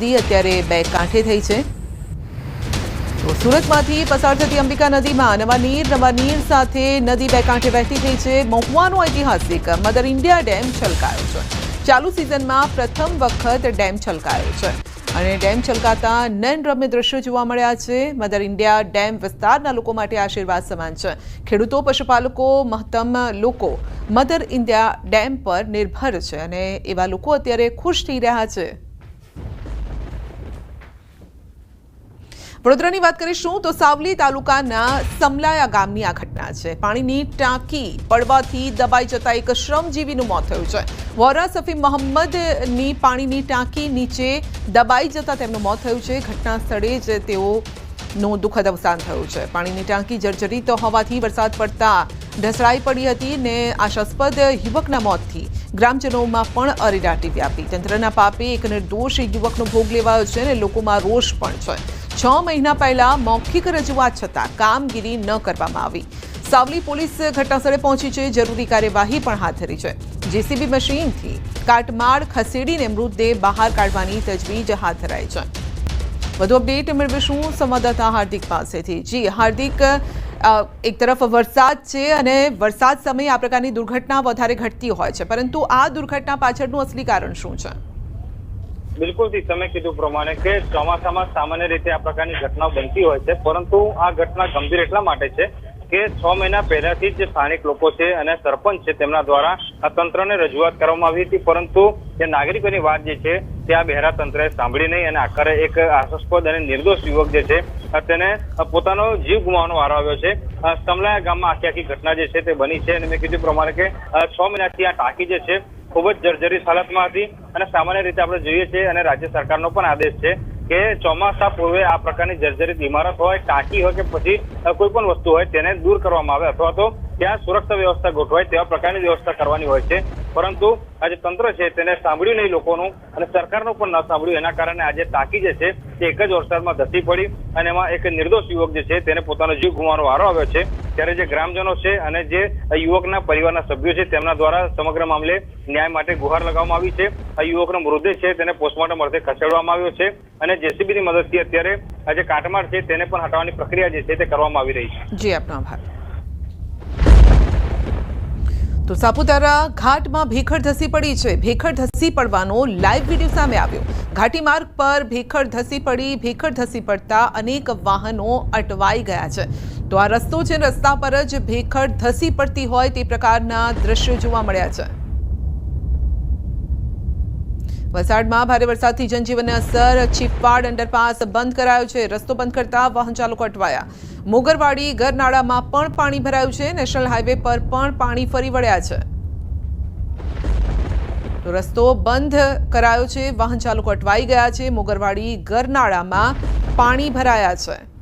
નદી અત્યારે બે કાંઠે થઈ છે. તો સુરતમાંથી પસાર થતી અંબિકા નદીમાં નવા નીર નવા નીર સાથે નદી બે કાંઠે વહેતી થઈ છે. મહુવાનો ઐતિહાસિક મધર ઇન્ડિયા ડેમ છલકાયો છે. ચાલુ સિઝનમાં પ્રથમ વખત ડેમ છલકાયો છે. અને ડેમ છલકાતા નયનરમ્ય દ્રશ્યો જોવા મળ્યા છે. મધર ઇન્ડિયા ડેમ વિસ્તારના લોકો માટે આશીર્વાદ સમાન છે. ખેડૂતો, પશુપાલકો, મહત્તમ લોકો મધર ઇન્ડિયા ડેમ પર નિર્ભર છે અને એવા લોકો અત્યારે ખુશ થઈ રહ્યા છે. વડોદરાની વાત કરીશું તો સાવલી તાલુકાના સમલાયા ગામની આ ઘટના છે. પાણીની ટાંકી પડવાથી દબાઈ જતા એક શ્રમજીવીનું મોત થયું છે. વોરા સફી મોહમ્મદની પાણીની ટાંકી નીચે દબાઈ જતા તેમનું મોત થયું છે. ઘટના સ્થળે જ તેઓનું દુઃખદ અવસાન થયું છે. પાણીની ટાંકી જર્જરિત હોવાથી વરસાદ પડતા ઢસડાઈ પડી હતી ને આશાસ્પદ યુવકના મોતથી ગ્રામજનોમાં પણ અરેરાટી વ્યાપી. તંત્રના પાપે એક નિર્દોષ યુવકનો ભોગ લેવાયો છે અને લોકોમાં રોષ પણ છે. છ મહિના પહેલા મૌખિક રજૂઆત છતાં કામગીરી ન કરવામાં આવી. સાવલી પોલીસ ઘટનાસ્થળે પહોંચી છે. જરૂરી કાર્યવાહી પણ હાથ ધરી છે. જેસીબી મશીનથી કાટમાળ ખસેડીને મૃતદેહ બહાર કાઢવાની તજવીજ હાથ ધરાઈ છે. વધુ અપડેટ મેળવીશું સંવાદદાતા હાર્દિક પાસેથી. જી, હાર્દિક એક તરફ વરસાદ છે અને વરસાદ સમયે આ પ્રકારની દુર્ઘટના વધારે ઘટતી હોય છે. પરંતુ આ દુર્ઘટના પાછળનું અસલી કારણ શું છે? બિલકુલથી તમે કીધું પ્રમાણે કે ચોમાસામાં સામાન્ય રીતે આ પ્રકારની ઘટનાઓ બનતી હોય છે, પરંતુ આ ઘટના ગંભીર એટલા માટે છે કે છ મહિના પહેલાથી જ સ્થાનિક લોકો છે અને સરપંચ છે તેમના દ્વારા તંત્રને રજૂઆત કરવામાં આવી હતી. પરંતુ જે નાગરિકોની વાત જે છે તે આ બહેરા તંત્રએ સાંભળી નહીં અને આખરે એક આશાસ્પદ અને નિર્દોષ યુવક જે છે તેને પોતાનો જીવ ગુમાવવાનો વારો આવ્યો છે. સમલાયા ગામમાં આખી આખી ઘટના જે છે તે બની છે અને મેં કીધું પ્રમાણે કે છ મહિનાથી આ ટાંકી જે છે ખૂબ જ જર્જરિત હાલતમાં હતી અને સામાન્ય રીતે આપણે જોઈએ છીએ અને રાજ્ય સરકારનો પણ આદેશ છે કે ચોમાસા પૂર્વે આ પ્રકારની જર્જરિત ઇમારત હોય, ટાંકી હોય કે પછી કોઈ પણ વસ્તુ હોય, તેને દૂર કરવામાં આવે અથવા તો ત્યાં સુરક્ષા વ્યવસ્થા ગોઠવાય તેવા પ્રકારની વ્યવસ્થા કરવાની હોય છે. પરંતુ આજે તંત્ર છે તેને સાંભળ્યું નહીં લોકોનું અને સરકારનું પણ ન સાંભળ્યું. એના કારણે આજે તાકી જે છે તે એક જ વરસાદમાં ધસી પડી અને એમાં એક નિર્દોષ યુવક જે છે તેને પોતાનો જીવ ગુમાવવાનો વારો આવ્યો છે. ત્યારે જે ગ્રામજનો છે અને જે યુવકના પરિવારના સભ્યો છે તેમના દ્વારા સમગ્ર મામલે ન્યાય માટે ગુહાર લગાવવામાં આવી છે. આ યુવકનો મૃતદેહ છે તેને પોસ્ટમોર્ટમ અર્થે ખસેડવામાં આવ્યો છે અને જેસીબીની મદદથી અત્યારે આ જે કાટમાળ છે તેને પણ હટાવવાની પ્રક્રિયા જે છે તે કરવામાં આવી રહી છે. જી, આપનો આભાર. તો સાપુતારા ઘાટમાં ભેખડ ધસી પડી છે. ભેખડ ધસી પડવાનો લાઈવ વીડિયો સામે આવ્યો. ઘાટી માર્ગ પર ભેખડ ધસી પડી ભેખડ ધસી પડતા અનેક વાહનો અટવાઈ ગયા છે. તો આ રસ્તો છે, રસ્તા પર જ ભેખડ ધસી પડતી હોય તે પ્રકારના દ્રશ્યો જોવા મળ્યા છે. વલસાડમાં ભારે વરસાદથી જનજીવનને અસર ચીપાડ અંડરપાસ બંધ કરાયો છે, રસ્તો બંધ કરતા વાહન ચાલકો અટવાયા. મોગરવાડી, ગરનાળામાં પણ પાણી ભરાયું છે, નેશનલ હાઈવે પર પણ પાણી ફરી વળ્યા છે. તો રસ્તો બંધ કરાયો છે, વાહન ચાલકો અટવાઈ ગયા છે, મોગરવાડી, ગરનાળામાં પાણી ભરાયા છે.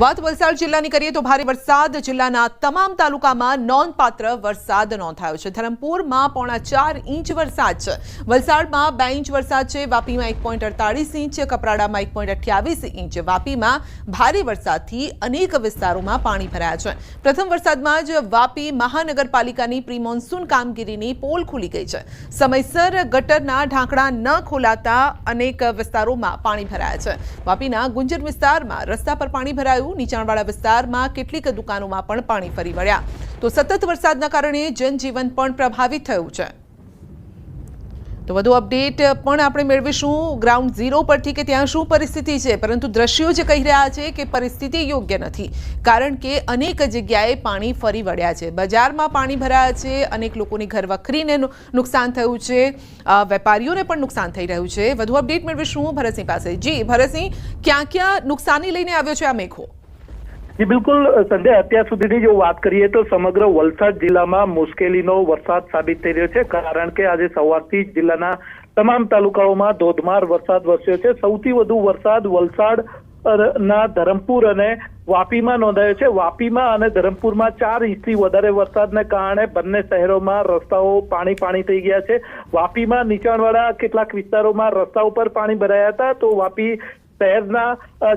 વાત વલસાડ જિલ્લાની કરીએ તો ભારે વરસાદ જિલ્લાના તમામ તાલુકામાં નોંધપાત્ર વરસાદ નોંધાયો છે. ધરમપુરમાં પોણા ચાર ઇંચ વરસાદ છે. વલસાડમાં બે ઇંચ વરસાદ છે, વાપીમાં એક પોઈન્ટ અડતાળીસ ઇંચ કપરાડામાં એક પોઈન્ટ અઠ્યાવીસ ઇંચ વાપીમાં ભારે વરસાદથી અનેક વિસ્તારોમાં પાણી ભરાયા છે. પ્રથમ વરસાદમાં જ વાપી મહાનગરપાલિકાની પ્રી મોન્સૂન કામગીરીની પોલ ખુલી ગઈ છે. સમયસર ગટરના ઢાંકણા ન ખોલાતા અનેક વિસ્તારોમાં પાણી ભરાયા છે. વાપીના ગુંજર વિસ્તારમાં રસ્તા પર પાણી ભરાયું નીચાણવાળા વિસ્તારમાં કેટલીક દુકાનોમાં પણ પાણી ફરી વળ્યા. તો સતત વરસાદના કારણે જનજીવન પણ પ્રભાવિત થયું છે. તો વધુ અપડેટ પણ આપણે મેળવીશું. ગ્રાઉન્ડ ઝીરો પરથી કે ત્યાં શું પરિસ્થિતિ છે? પરંતુ દ્રશ્યો જે કહી રહ્યા છે કે પરિસ્થિતિ યોગ્ય નથી. કારણ કે અનેક જગ્યાએ પાણી ફરી વળ્યા છે. બજારમાં પાણી ભરાયા છે. અનેક લોકોની ઘર વખરીને નુ- નુકસાન થયું છે. વેપારીઓને પણ નુકસાન થઈ રહ્યું છે. વધુ અપડેટ મેળવીશું ભરતસિંહ પાસે. જી, ભરતસિંહ ક્યાં ક્યાં નુકસાની લઈને આવ્યો છે આ મેઘો? જી, બિલકુલ સંજય, અત્યાર સુધીની જો વાત કરીએ તો સમગ્ર વલસાડ જિલ્લામાં મુશ્કેલીનો વરસાદ સાબિત થઈ રહ્યો છે, કારણ કે આજે સવારથી જિલ્લાના તમામ તાલુકાઓમાં ધોધમાર વરસાદ વરસ્યો છે. સૌથી વધુ વરસાદ વલસાડ ના ધરમપુર અને વાપીમાં નોંધાયો છે. વાપીમાં અને ધરમપુરમાં ચાર ઇંચથી વધારે વરસાદને કારણે બંને શહેરોમાં રસ્તાઓ પાણી પાણી થઈ ગયા છે. વાપીમાં નીચાણવાળા કેટલાક વિસ્તારોમાં રસ્તા ઉપર પાણી ભરાયા હતા. તો વાપી શહેરના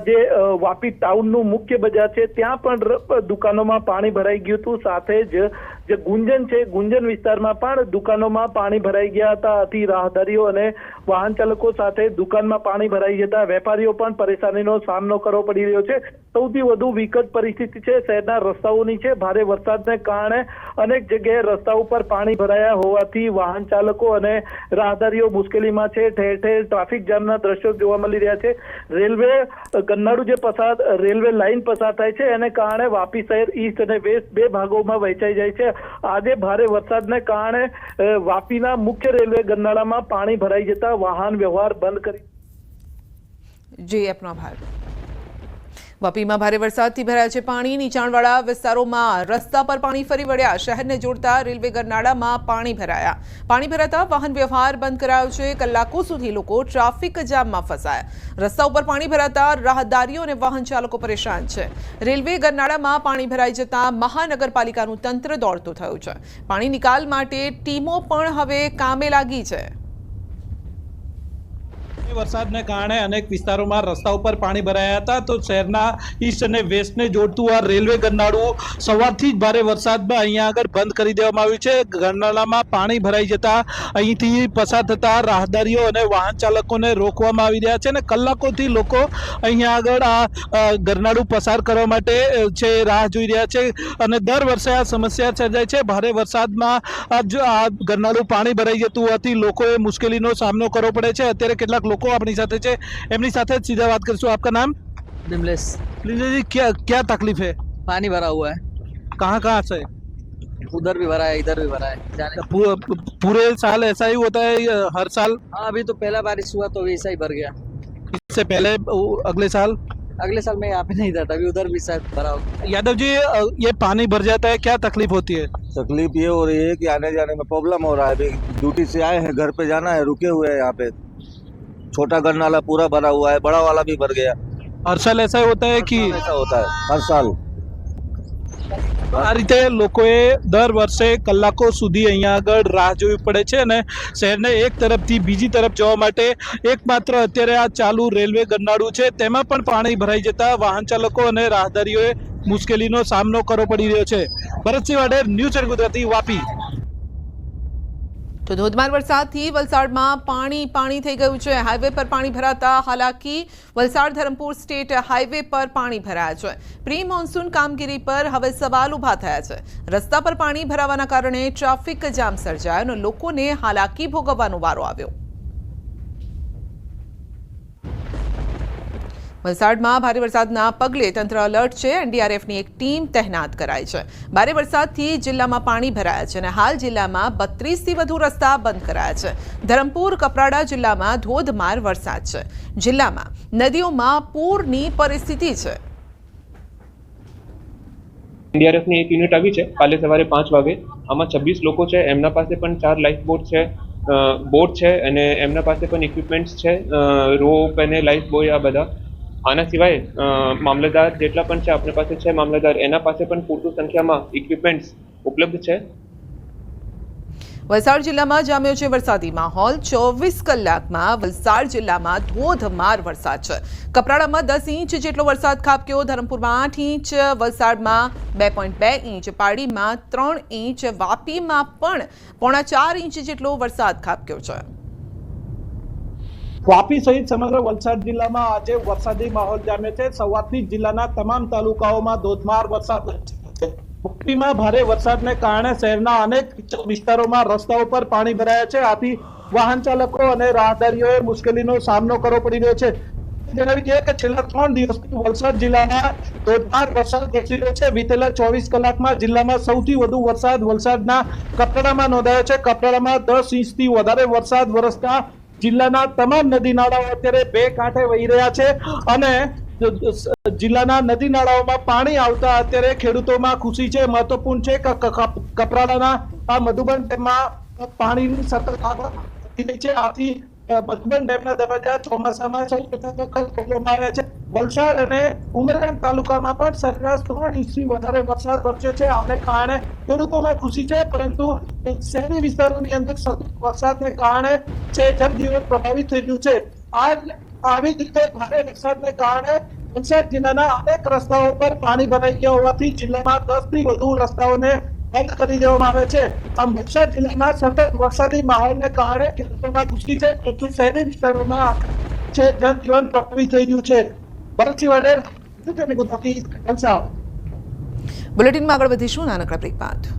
જે વાપી ટાઉનનું મુખ્ય બજાર છે, ત્યાં પણ દુકાનોમાં પાણી ભરાઈ ગયું હતું. સાથે જ જે ગુંજન છે, ગુંજન વિસ્તારમાં પણ દુકાનોમાં પાણી ભરાઈ ગયા હતા. આથી રાહદારીઓ અને વાહન ચાલકો સાથે દુકાનમાં પાણી ભરાઈ જતા વેપારીઓ પણ પરેશાનીનો સામનો કરવો પડી રહ્યો છે. સૌથી વધુ વિકટ પરિસ્થિતિ છે, શહેરના રસ્તાઓની છે. ભારે વરસાદને કારણે અનેક જગ્યાએ રસ્તા ઉપર પાણી ભરાયા હોવાથી વાહન ચાલકો અને રાહદારીઓ મુશ્કેલીમાં છે. ઠેર ઠેર ટ્રાફિક જામના દ્રશ્યો જોવા મળી રહ્યા છે. રેલવે કન્નાડુ જે પસાર, રેલવે લાઇન પસાર થાય છે, એને કારણે વાપી શહેર ઈસ્ટ અને વેસ્ટ બે ભાગોમાં વહેંચાઈ જાય છે. આજે ભારે વરસાદને કારણે વાપીના મુખ્ય રેલવે ગન્નાળામાં પાણી ભરાઈ જતા વાહન વ્યવહાર બંધ કરી જી, આપનો આભાર. વાપીમાં ભારે વરસાદથી ભરાયા છે પાણી. નીચાણવાળા વિસ્તારોમાં રસ્તા પર પાણી ફરી વળ્યા. શહેરને જોડતા રેલવે ગરનાળામાં પાણી ભરાયા. પાણી ભરાતા વાહન વ્યવહાર બંધ કરાયો છે. કલાકો સુધી લોકો ટ્રાફિક જામમાં ફસાયા. રસ્તા ઉપર પાણી ભરાતા રાહદારીઓ અને વાહન ચાલકો પરેશાન છે. રેલવે ગરનાળામાં પાણી ભરાઈ જતા મહાનગરપાલિકાનું તંત્ર દોડતું થયું છે. પાણી નિકાલ માટે ટીમો પણ હવે કામે લાગી છે. વરસાદને કારણે અનેક વિસ્તારોમાં રસ્તા ઉપર પાણી ભરાયા હતા. તો શહેરના ઈસ્ટ અને વેસ્ટને જોડતું આ રેલવે ગરનાળું સવારથી જ ભારે વરસાદમાં અહીંયા આગળ બંધ કરી દેવામાં આવ્યું છે. ગરનાળામાં પાણી ભરાઈ જતા અહીંથી પસાર થતા રાહદારીઓ અને વાહન ચાલકોને રોકવામાં આવી રહ્યા છે અને કલાકોથી લોકો અહીંયા આગળ આ ગરનાળું પસાર કરવા માટે છે, રાહ જોઈ રહ્યા છે અને દર વર્ષે આ સમસ્યા સર્જાય છે. ભારે વરસાદમાં આ ગરનાળું પાણી ભરાઈ જતું હોવાથી લોકોએ મુશ્કેલીનો સામનો કરવો પડે છે. અત્યારે કેટલાક લોકો આપણી સાથે છે એમની સાથે જ સીધા વાત કરીશું આપકા નામ बिमलेस लीजिए जी क्या क्या तकलीफ है पानी भरा हुआ है कहाँ कहाँ से उधर भी भरा है इधर भी भरा है जाने पू- पूरे साल ऐसा ही होता है या हर साल हाँ अभी तो पहला बारिश हुआ तो वैसा ही भर गया इससे पहले वो अगले साल अगले साल मैं यहाँ पे नहीं था तभी उधर भी शायद भरा होगा यादव जी अ, ये पानी भर जाता है क्या तकलीफ होती है तकलीफ ये हो रही है कि आने जाने में प्रॉब्लम हो रहा है अभी ड्यूटी से आए हैं घर पे जाना है रुके हुए हैं यहाँ पे छोटा घर नाला पूरा भरा हुआ है बड़ा वाला भी भर गया हर साल ऐसा होता है कि ऐसा होता है हर साल આ રીતે લોકોએ દર વર્ષે કલાકો સુધી અહીંયા આગળ રાહ જોવી પડે છે અને શહેરને એક તરફથી બીજી તરફ જવા માટે એકમાત્ર અત્યારે આ ચાલુ રેલવે ગરનાળું છે તેમાં પણ પાણી ભરાઈ જતા વાહન ચાલકો અને રાહદારીઓએ મુશ્કેલીનો સામનો કરવો પડી રહ્યો છે ભરતસિંહ વાડેર ન્યૂઝ એન્ડ ગુજરાતી વાપી તો ધોધમાર વરસાદથી વલસાડમાં પાણી પાણી થઈ ગયું છે. હાઈવે પર પાણી ભરાતા હાલાકી. વલસાડ ધરમપુર સ્ટેટ હાઈવે પર પાણી ભરાયા છે. પ્રી મોન્સૂન કામગીરી પર હવે સવાલ ઊભા થયા છે. રસ્તા પર પાણી ભરાવાના કારણે ટ્રાફિક જામ સર્જાયો અને લોકોને હાલાકી ભોગવવાનો વારો આવ્યો. વલસાડમાં ભારે વરસાદના પગલે તંત્ર અલર્ટ છે. એનડીઆરએફની એક ટીમ તહેનાત કરાઈ છે. ભારે વરસાદથી જિલ્લામાં પાણી ભરાયા છે અને હાલ જિલ્લામાં બત્રીસથી વધુ રસ્તા બંધ કરાયા છે. ધરમપુર, કપરાડા જિલ્લામાં ધોધમાર વરસાદ છે. જિલ્લામાં નદીઓમાં પૂરની પરિસ્થિતિ છે. એનડીઆરએફની એક યુનિટ આવી છે. કાલે સવારે પાંચ વાગે. આમાં છવ્વીસ લોકો છે. એમના પાસે પણ ચાર લાઈફ બોટ છે. બોટ છે અને એમના પાસે પણ ઇક્વિપમેન્ટ્સ છે. રોપ અને લાઈફ બોય આ બધા. આના સિવાય મામલતદાર જેટલા પણ છે, આપણી પાસે છે મામલતદાર, એના પાસે પણ પૂરતું સંખ્યામાં ઇક્વિપમેન્ટ્સ ઉપલબ્ધ છે? વલસાડ જિલ્લામાં જામ્યો છે વરસાદી માહોલ. ચોવીસ કલાકમાં વલસાડ જિલ્લામાં ધોધમાર વરસાદ છે. કપરાડામાં દસ ઇંચ જેટલો વરસાદ ખાબક્યો. ધરમપુરમાં આઠ ઇંચ, વલસાડમાં બે પોઈન્ટ બે ઇંચ પાડીમાં ત્રણ ઇંચ, વાપીમાં પણ પોણા ચાર ઇંચ જેટલો વરસાદ ખાબક્યો છે. વાપી સહિત સમગ્ર વલસાડ જિલ્લામાં આજે વરસાદી માહોલ જામ્યો છે. સવારથી જિલ્લાના તમામ તાલુકાઓમાં ધોધમાર વરસાદ છે. વાપીમાં ભારે વરસાદને કારણે શહેરના અનેક વિસ્તારોમાં રસ્તાઓ પર પાણી ભરાયા છે. આથી વાહન ચાલકો અને રાહદારીઓએ મુશ્કેલીનો સામનો કરવો પડી રહ્યો છે. જણાવી દઈએ કે છેલ્લા ત્રણ દિવસથી વલસાડ જિલ્લામાં ધોધમાર વરસાદ વરસી રહ્યો છે. વિતેલા ચોવીસ કલાકમાં જિલ્લામાં સૌથી વધુ વરસાદ વલસાડના કપરાડામાં નોંધાયો છે. કપરાડામાં દસ ઇંચથી વધારે વરસાદ વરસતા જિલ્લાના તમામ નદી નાળાઓ અત્યારે બે કાંઠે વહી રહ્યા છે અને જિલ્લાના નદી નાળાઓમાં પાણી આવતા અત્યારે ખેડૂતોમાં ખુશી છે, મહત્વપૂર્ણ છે કે કપરાડાના આ મધુબન ડેમમાં પાણીની સતત આવક છે. આથી મધુબન ડેમના દરવાજા ચોમાસામાં આવ્યા છે. વલસાડ અને ઉમરગામ તાલુકામાં પણ સરેરાશ ત્રણ ઇંચથી વધારે વરસાદ વરસ્યો છે. આને કારણે ખેડૂતોમાં ખુશી છે, પરંતુ શહેરી વિસ્તારોની અંદર સતત વરસાદને કારણે છે, જનજીવન પ્રભાવિત થઈ ગયું છે. આ આવી જ રીતે ભારે વરસાદને કારણે વલસાડ જિલ્લાના અનેક રસ્તાઓ પર પાણી ભરાઈ ગયા હોવાથી જિલ્લામાં દસથી વધુ રસ્તાઓને બંધ કરી દેવામાં આવે છે. આમ વલસાડ જિલ્લામાં સતત વરસાદી માહોલને કારણે ખેડૂતોમાં ખુશી છે એટલું શહેરી વિસ્તારોમાં છે, જનજીવન પ્રભાવિત થઈ ગયું છે. ભરતસિંહ વડેલ ચૂંટણી ગુજરાતી વલસાડ બુલેટિનમાં આગળ વધીશું નાનકડા બ્રેક બાદ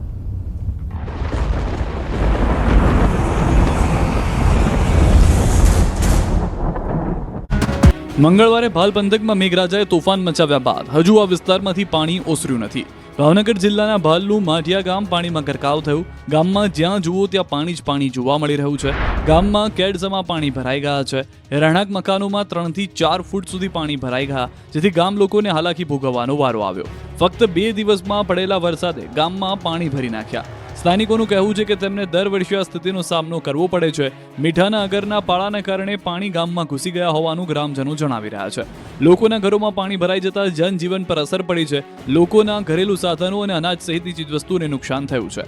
મંગળવારે ભાલ પંથકમાં મેઘરાજાએ તોફાન મચાવ્યા બાદ હજુ આ વિસ્તારમાંથી પાણી ઓસર્યું નથી ભાવનગર જિલ્લાના ભાલનું માઢિયા ગામ પાણીમાં ગરકાવ થયું. ગામમાં જ્યાં જુઓ ત્યાં પાણી જ પાણી જોવા મળી રહ્યું છે. ગામમાં કેડઝમાં પાણી ભરાઈ ગયા છે. રહેણાંક મકાનોમાં ત્રણથી ચાર ફૂટ સુધી પાણી ભરાઈ ગયા, જેથી ગામ લોકોને હાલાકી ભોગવવાનો વારો આવ્યો. ફક્ત બે દિવસમાં પડેલા વરસાદે ગામમાં પાણી ભરી નાખ્યા. સ્થાનિકોનું કહેવું છે કે તેમને દર વર્ષે આ સ્થિતિનો સામનો કરવો પડે છે. મીઠાના અગરના પાળાને કારણે પાણી ગામમાં ઘૂસી ગયા હોવાનું ગ્રામજનો જણાવી રહ્યા છે. લોકોના ઘરોમાં પાણી ભરાઈ જતા જનજીવન પર અસર પડી છે. લોકોના ઘરેલું સાધનો અને અનાજ સહિતની ચીજવસ્તુને નુકસાન થયું છે.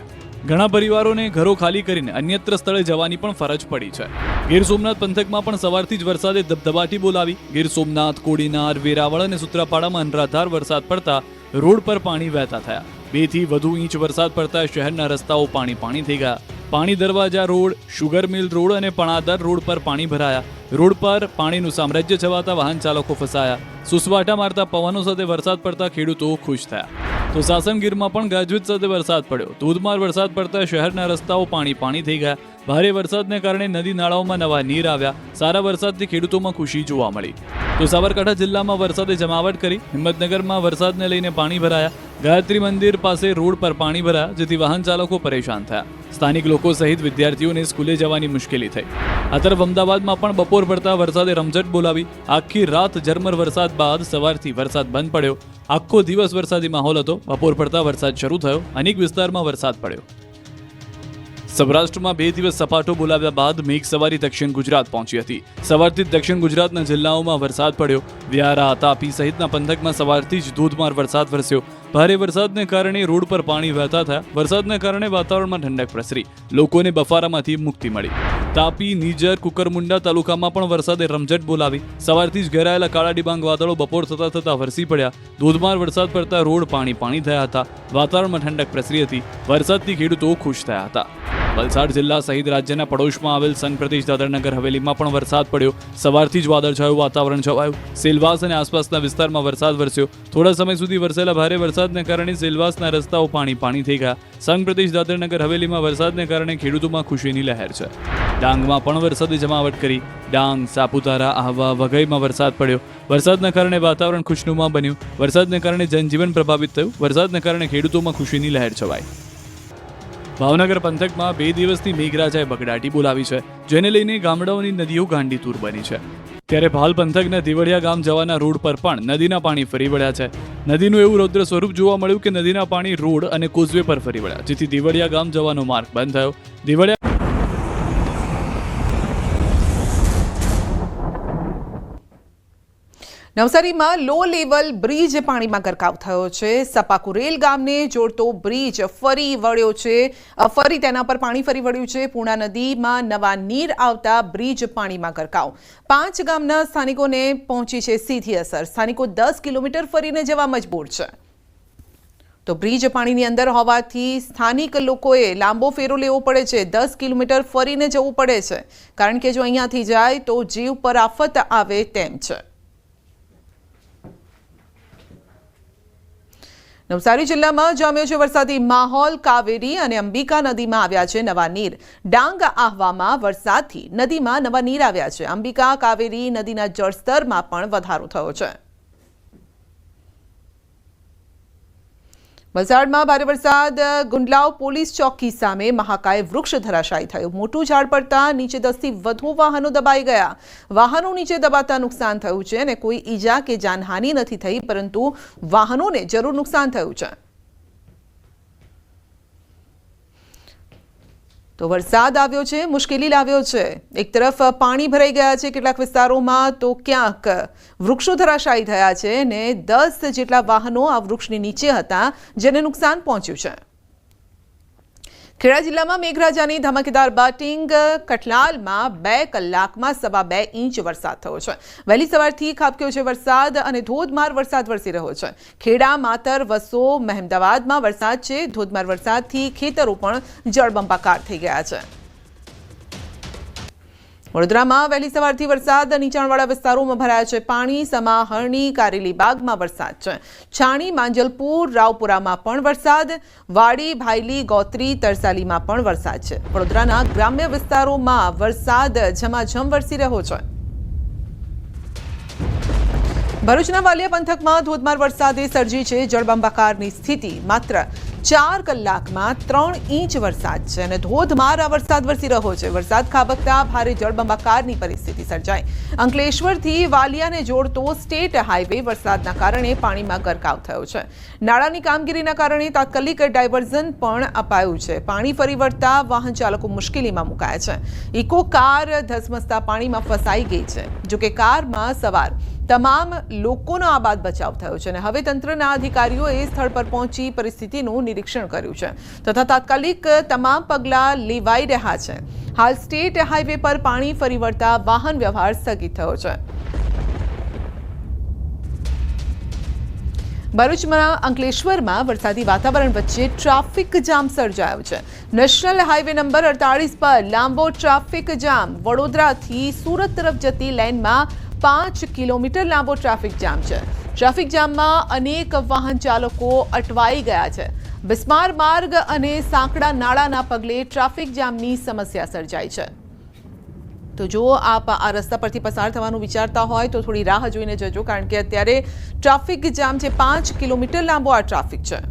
ઘણા પરિવારોને ઘરો ખાલી કરીને અન્યત્ર સ્થળે જવાની પણ ફરજ પડી છે. ગીર સોમનાથ પંથકમાં પણ સવારથી જ વરસાદે ધબધબાટી બોલાવી. ગીર સોમનાથ, કોડીનાર, વેરાવળ અને સુત્રાપાડામાં અનરાધાર વરસાદ પડતા રોડ પર પાણી વહેતા થયા. બેથી વધુ ઇંચ વરસાદ પડતા શહેરના રસ્તાઓ પાણી પાણી થઈ ગયા. પાણી દરવાજા રોડ શુગર મિલ રોડ અને પણાદર રોડ પર પાણી ભરાયા. રોડ પર પાણીનું સામ્રાજ્ય છવાતા વાહન ચાલકો ફસાયા. સુસવાટા મારતા પવનો સાથે વરસાદ પડતા ખેડૂતો ખુશ થયા. તો સાસણગીરમાં પણ ગાજવીજ સાથે વરસાદ પડ્યો. ધોધમાર વરસાદ પડતા શહેરના રસ્તાઓ પાણી પાણી થઈ ગયા. ભારે વરસાદને કારણે નદી નાળાઓમાં નવા નીર આવ્યા. સારા વરસાદથી ખેડૂતોમાં ખુશી જોવા મળી. તો સાબરકાંઠા જિલ્લામાં વરસાદે જમાવટ કરી. હિંમતનગરમાં વરસાદને લઈને પાણી ભરાયા. ગાયત્રી મંદિર પાસે રોડ પર પાણી ભરાયા, જેથી વાહન ચાલકો પરેશાન થયા. સ્થાનિક લોકો સહિત વિદ્યાર્થીઓને સ્કૂલે જવાની મુશ્કેલી થઈ. આ તરફ અમદાવાદમાં પણ બપોર પડતા વરસાદે રમઝટ બોલાવી. આખી રાત ઝરમર વરસાદ બાદ સવારથી વરસાદ બંધ પડ્યો. આખો દિવસ વરસાદી માહોલ હતો. બપોર પડતા વરસાદ શરૂ થયો. અનેક વિસ્તારમાં વરસાદ પડ્યો. સૌરાષ્ટ્રમાં બે દિવસ સપાટો બોલાવ્યા બાદ મેઘ સવારી દક્ષિણ ગુજરાત પહોંચી હતી. સવારથી દક્ષિણ ગુજરાતના જિલ્લાઓમાં વરસાદ પડ્યો. વ્યારા, તાપી સહિતના પંથકમાં સવારથી જ ધોધમાર વરસાદ વરસ્યો. ભારે વરસાદને કારણે રોડ પર પાણી વહેતા થયા. વરસાદને કારણે વાતાવરણમાં ઠંડક પ્રસરી. લોકોને બફારામાંથી મુક્તિ મળી. તાપી, નીજર, કુકરમુંડા તાલુકામાં પણ વરસાદે રમઝટ બોલાવી. સવારથી જ ઘેરાયેલા કાળા ડિબાંગ વાદળો બપોર થતા થતા વરસી પડ્યા. ધોધમાર વરસાદ પડતા રોડ પાણી પાણી થયા હતા. વાતાવરણમાં ઠંડક પ્રસરી હતી. વરસાદથી ખેડૂતો ખુશ થયા હતા. વલસાડ જિલ્લા સહિત રાજ્યના પડોશમાં આવેલ સંઘ પ્રદેશ દાદરનગર હવેલીમાં પણ વરસાદ પડ્યો. સવારથી જ વાદળછાયું વાતાવરણ છવાયું. સેલવાસ અને આસપાસના વિસ્તારમાં વરસાદ વરસ્યો. થોડા સમય સુધી વરસેલા ભારે વરસાદને કારણે સેલવાસના રસ્તાઓ પાણી પાણી થઈ ગયા. સંઘ પ્રદેશ દાદરનગર હવેલીમાં વરસાદને કારણે ખેડૂતોમાં ખુશીની લહેર છે. ડાંગમાં પણ વરસાદે જમાવટ કરી. ડાંગ, સાપુતારા, આહવા વઘઈમાં વરસાદ પડ્યો. વરસાદના કારણે વાતાવરણ ખુશનુમા બન્યું. વરસાદને કારણે જનજીવન પ્રભાવિત થયું. વરસાદને કારણે ખેડૂતોમાં ખુશીની લહેર છવાઈ. ભાવનગર પંથકમાં બે દિવસથી મેઘરાજાએ બગડાટી બોલાવી છે, જેને લઈને ગામડાઓની નદીઓ ગાંડીતુર બની છે. ત્યારે ભાલ પંથકના દિવળિયા ગામ જવાના રોડ પર પણ નદીના પાણી ફરી વળ્યા છે. નદીનું એવું રૌદ્ર સ્વરૂપ જોવા મળ્યું કે નદીના પાણી રોડ અને કોઝવે પર ફરી વળ્યા, જેથી દિવડિયા ગામ જવાનો માર્ગ બંધ થયો. દિવળિયા નવસારીમાં લો લેવલ બ્રિજ પાણીમાં ગરકાવ થયો છે. સપાકુરેલ ગામને જોડતો બ્રિજ ફરી વળ્યો છે. ફરી તેના પર પાણી ફરી વળ્યું છે. પૂર્ણા નદીમાં નવા નીર આવતા બ્રિજ પાણીમાં ગરકાવ. પાંચ ગામના સ્થાનિકોને પહોંચી છે સીધી અસર. સ્થાનિકો દસ કિલોમીટર ફરીને જવા મજબૂર છે. તો બ્રિજ પાણીની અંદર હોવાથી સ્થાનિક લોકોએ લાંબો ફેરો લેવો પડે છે. દસ કિલોમીટર ફરીને જવું પડે છે. કારણ કે જો અહીંયાથી જાય તો જીવ પર આફત આવે તેમ છે. નવસારી જિલ્લામાં જામ્યો છે વરસાદી માહોલ. કાવેરી અને અંબિકા નદીમાં આવ્યા છે નવા નીર. ડાંગ આહવામાં વરસાદથી નદીમાં નવા નીર આવ્યા છે. અંબિકા, કાવેરી નદીના જળસ્તરમાં પણ વધારો થયો છે. વલસાડમાં ભારે વરસાદ, ગુંડલાવ પોલીસ ચોકી સામે મહાકાય વૃક્ષ ધરાશાયી થયું. મોટું ઝાડ પડતા નીચે દસથી વધુ વાહનો દબાઈ ગયા. વાહનો નીચે દબાતા નુકસાન થયું છે અને કોઈ ઈજા કે જાનહાનિ નથી થઈ, પરંતુ વાહનોને જરૂર નુકસાન થયું છે. તો વરસાદ આવ્યો છે, મુશ્કેલી લાવ્યો છે. એક તરફ પાણી ભરાઈ ગયા છે કેટલાક વિસ્તારોમાં, તો ક્યાંક વૃક્ષો ધરાશાયી થયા છે ને દસ જેટલા વાહનો આ વૃક્ષની નીચે હતા, જેને નુકસાન પહોંચ્યું છે. ખેડા જિલ્લામાં મેઘરાજાની ધમાકેદાર બાટિંગ કઠલાલમાં બે કલાકમાં સવા બે ઇંચ વરસાદ થયો છે. વહેલી સવારથી ખાબક્યો છે વરસાદ અને ધોધમાર વરસાદ વરસી રહ્યો છે. ખેડા, માતર, વસો, મહેમદાવાદમાં વરસાદ છે. ધોધમાર વરસાદથી ખેતરો પણ જળબંબાકાર થઈ ગયા છે. વડોદરામાં વહેલી સવારથી વરસાદ, નીચાણવાળા વિસ્તારોમાં ભરાયા છે પાણી, સમાહરણી, કારેલી બાગમાં વરસાદ છે. છાણી, માંજલપુર, રાવપુરામાં પણ વરસાદ, વાડી, ભાયલી, ગોત્રી, તરસાલીમાં પણ વરસાદ છે. વડોદરાના ગ્રામ્ય વિસ્તારોમાં વરસાદ ઝમાઝમ વરસી રહ્યો છે. ભરૂચના વાલિયા પંથકમાં ધોધમાર વરસાદે સર્જી છે જળબંબાકારની સ્થિતિ. માત્ર ચાર કલાકમાં ત્રણ ઇંચ વરસાદ છે અને ધોધમાર આ વરસાદ વરસી રહ્યો છે. વરસાદ ખાબકતા, ભારે જળબંબાકારની પરિસ્થિતિ સર્જાઈ. અંકલેશ્વરથી વાલિયાને જોડતો સ્ટેટ હાઈવે વરસાદના કારણે પાણીમાં ગરકાવ થયો છે. નાળાની કામગીરીના કારણે તાત્કાલિક ડાયવર્ઝન પણ અપાયું છે. પાણી ફરી વળતા વાહન ચાલકો મુશ્કેલીમાં મુકાયા છે. ઇકો કાર ધસમસતા પાણીમાં ફસાઈ ગઈ છે. જોકે કારમાં સવાર તમામ લોકોનો આબાદ બચાવ થયો છે અને હવે તંત્રના અધિકારીઓએ સ્થળ પર પહોંચી પરિસ્થિતિનું નિરીક્ષણ કર્યું છે. તથા તાત્કાલિક તમામ પગલાં લેવાઈ રહ્યા છે. હાલ સ્ટેટ હાઈવે પર પાણી ફરી વળતા વાહન વ્યવહાર સ્થગિત થયો છે. ભરૂચમાં અંકલેશ્વરમાં વરસાદી વાતાવરણ વચ્ચે ટ્રાફિક જામ સર્જાયો છે. નેશનલ હાઈવે નંબર અડતાળીસ પર લાંબો ટ્રાફિક જામ. વડોદરાથી સુરત તરફ જતી લેનમાં પાંચ કિલોમીટર લાંબો ટ્રાફિક જામ છે. ટ્રાફિક જામમાં અનેક વાહન ચાલકો અટવાઈ ગયા છે. બિસ્માર માર્ગ અને સાંકડા નાળાના પગલે ટ્રાફિક જામની સમસ્યા સર્જાઈ છે. તો જો આપ આ રસ્તા પરથી પસાર થવાનું વિચારતા હોય તો થોડી રાહ જોઈને જજો, કારણ કે અત્યારે ટ્રાફિક જામ છે, પાંચ કિલોમીટર લાંબો આ ટ્રાફિક છે.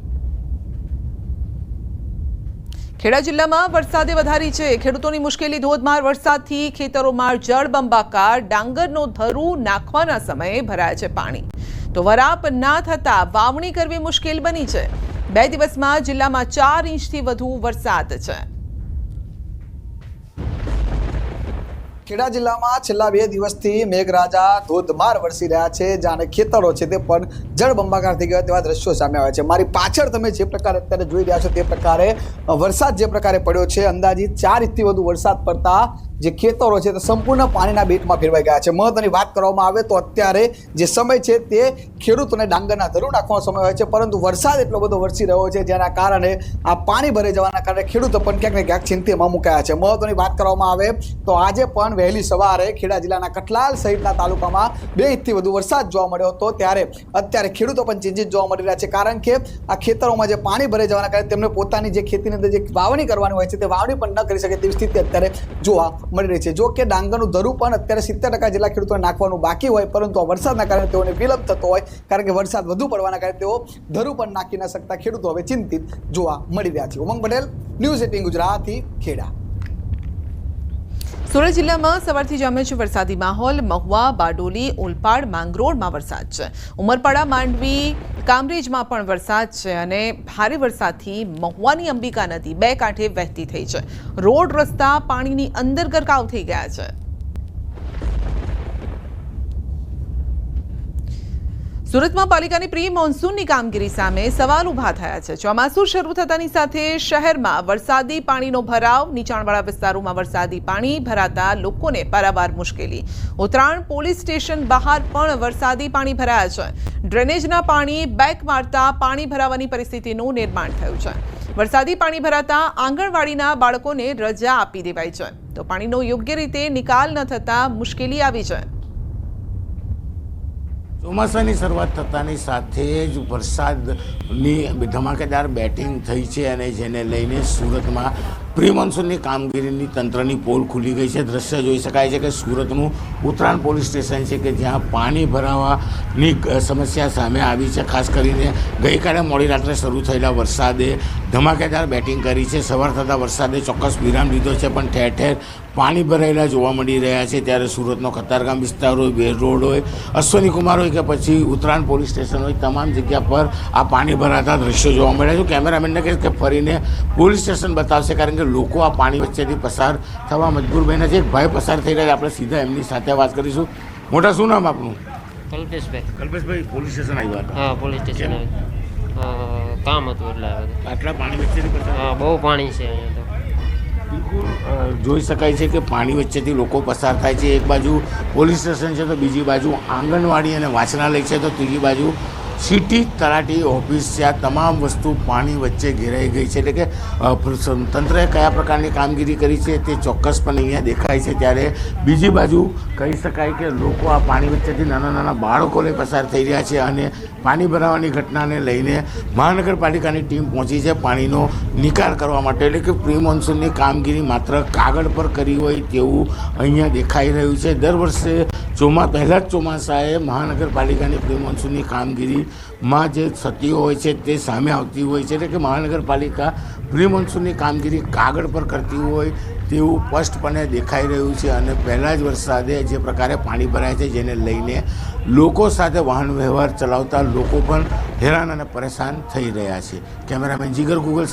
ખેડા જિલ્લામાં વરસાદે વધારી છે. ખેડૂતોની મુશ્કેલી, ધોધમાર વરસાદથી ખેતરોમાં જળબંબાકાર ડાંગરનો ધરુ નાખવાના સમયે ભરાય છે પાણી. તો વરાપ ના થતા વાવણી કરવી મુશ્કેલ બની છે. બે દિવસમાં જિલ્લામાં ચાર ઇંચથી વધુ વરસાદ છે. ખેડા જિલ્લામાં છેલ્લા બે દિવસથી મેઘરાજા ધોધમાર વરસી રહ્યા છે, જાણે ખેતરો છે તે પણ જળબંબાકાર થઈ ગયા તેવા દ્રશ્યો સામે આવ્યા છે. મારી પાછળ તમે જે પ્રકારે અત્યારે જોઈ રહ્યા છો તે પ્રકારે વરસાદ જે પ્રકારે પડ્યો છે, અંદાજિત ચાર ઇંચથી વધુ વરસાદ પડતા જે ખેતરો છે તે સંપૂર્ણ પાણીના બેટમાં ફેરવાઈ ગયા છે. મહત્વની વાત કરવામાં આવે તો અત્યારે જે સમય છે તે ખેડૂતોને ડાંગરના ધરું નાખવાનો સમય હોય છે, પરંતુ વરસાદ એટલો બધો વરસી રહ્યો છે જેના કારણે આ પાણી ભરાઈ જવાના કારણે ખેડૂતો પણ ક્યાંક ને ક્યાંક ચિંતામાં મુકાયા છે. મહત્વની વાત કરવામાં આવે તો આજે પણ વહેલી સવારે ખેડા જિલ્લાના કઠલાલ સહિતના તાલુકામાં બે ઇંચથી વધુ વરસાદ જોવા મળ્યો હતો. ત્યારે અત્યારે ખેડૂતો પણ ચિંતિત જોવા મળી રહ્યા છે કારણ કે આ ખેતરોમાં જે પાણી ભરાઈ જવાના કારણે તેમને પોતાની જે ખેતીની અંદર જે વાવણી કરવાની હોય છે તે વાવણી પણ ન કરી શકે તેવી સ્થિતિ અત્યારે જોવા મળી રહી છે. જો કે ડાંગરનું ધરું પણ અત્યારે સિત્તેર ટકા જેટલા ખેડૂતોને નાખવાનું બાકી હોય, પરંતુ આ વરસાદના કારણે તેઓને વિલંબ થતો હોય, કારણ કે વરસાદ વધુ પડવાના કારણે તેઓ ધરું પણ નાખી ન શકતા ખેડૂતો હવે ચિંતિત જોવા મળી રહ્યા છે. Umang Patel, news eighteen Gujarati, Kheda. Surat જિલ્લામાં સવારથી જામ્યો છે વરસાદી માહોલ. મહુવા, બારડોલી, ઓલપાડ, માંગરોળમાં વરસાદ છે. ઉમરપાડા, માંડવી, કામરેજમાં પણ વરસાદ છે અને ભારે વરસાદથી મહુવાની અંબિકા નદી બે કાંઠે વહેતી થઈ છે. રોડ રસ્તા પાણીની અંદર ગરકાવ થઈ ગયા છે. સુરતમાં પાલિકાની પ્રી મોન્સૂનની કામગીરી સામે સવાલ ઊભા થયા છે. ચોમાસું શરૂ થતાની સાથે શહેરમાં વરસાદી પાણીનો ભરાવ, નીચાણવાળા વિસ્તારોમાં વરસાદી પાણી ભરાતા લોકોને પારાવાર મુશ્કેલી. ઉત્તરાયણ પોલીસ સ્ટેશન બહાર પણ વરસાદી પાણી ભરાયા છે. ડ્રેનેજના પાણી બેક મારતા પાણી ભરાવાની પરિસ્થિતિનું નિર્માણ થયું છે. વરસાદી પાણી ભરાતા આંગણવાડીના બાળકોને રજા આપી દેવાઈ છે. તો પાણીનો યોગ્ય રીતે નિકાલ ન થતા મુશ્કેલી આવી છે. ચોમાસાની શરૂઆત થતાની સાથે જ વરસાદની ધમાકેદાર બેટિંગ થઈ છે અને જેને લઈને સુરતમાં પ્રી કામગીરીની તંત્રની પોલ ખુલી ગઈ છે. દ્રશ્ય જોઈ શકાય છે કે સુરતનું ઉત્તરાયણ પોલીસ સ્ટેશન છે કે જ્યાં પાણી ભરાવાની સમસ્યા સામે આવી છે. ખાસ કરીને ગઈકાલે મોડી રાત્રે શરૂ થયેલા વરસાદે ધમાકેદાર બેટિંગ કરી છે. સવાર થતાં વરસાદે ચોક્કસ વિરામ લીધો છે, પણ ઠેર ઠેર પાણી ભરાયેલા જોવા મળી રહ્યા છે ત્યારે સુરતનો કતારગામ વિસ્તાર હોય બેર રોડ હોય અશ્વની કુમાર હોય કે પછી ઉત્તરાયણ પોલીસ સ્ટેશન હોય તમામ જગ્યા પર આ પાણી ભરાતા દ્રશ્યો જોવા મળ્યા છે. કેમેરામેનને કહે કે ફરીને પોલીસ સ્ટેશન બતાવશે કારણ કે લોકો આ પાણી વચ્ચેથી પસાર થવા મજબૂર બન્યા છે. એક ભાઈ પસાર થઈ રહ્યા છે. આપણે સીધા એમની સાથે વાત કરીશું. મોટા શું નામ આપનું? કલ્પેશભાઈ. કલ્પેશભાઈ પોલીસ સ્ટેશન આવ્યા હતા હા પોલીસ સ્ટેશન કામ? હતું એટલે આટલા પાણી વચ્ચેથી પસાર બહુ પાણી છે અહીંયા તો. જોઈ શકાય છે કે પાણી વચ્ચેથી લોકો પસાર થાય છે. એક બાજુ પોલીસ સ્ટેશન છે તો બીજી બાજુ આંગણવાડી અને વાંચનાલય છે તો ત્રીજી બાજુ સિટી, તલાટી, ઓફિસ છે આ તમામ વસ્તુ પાણી વચ્ચે ઘેરાઈ ગઈ છે. એટલે કે તંત્રએ કયા પ્રકારની કામગીરી કરી છે તે ચોક્કસપણે અહીંયા દેખાય છે. ત્યારે બીજી બાજુ કહી શકાય કે લોકો આ પાણી વચ્ચેથી નાના નાના બાળકોને પસાર થઈ રહ્યા છે અને પાણી ભરાવાની ઘટનાને લઈને મહાનગરપાલિકાની ટીમ પહોંચી છે પાણીનો નિકાલ કરવા માટે. એટલે કે પ્રી મોન્સૂનની કામગીરી માત્ર કાગળ પર કરી હોય તેવું અહીંયા દેખાઈ રહ્યું છે. દર વર્ષે ચોમા, પહેલાં જ ચોમાસાએ મહાનગરપાલિકાની પ્રી મોન્સૂનની કામગીરીમાં જે થતી હોય છે તે સામે આવતી હોય છે. એટલે કે મહાનગરપાલિકા પ્રી કામગીરી કાગળ પર કરતી હોય તેવું સ્પષ્ટપણે દેખાઈ રહ્યું છે અને પહેલાં જ વરસાદે જે પ્રકારે પાણી ભરાય છે જેને લઈને લોકો સાથે વાહન વ્યવહાર ચલાવતા લોકો પણ હેરાન અને પરેશાન થઈ રહ્યા છે. કેમેરામેન જીગર ગૂગલ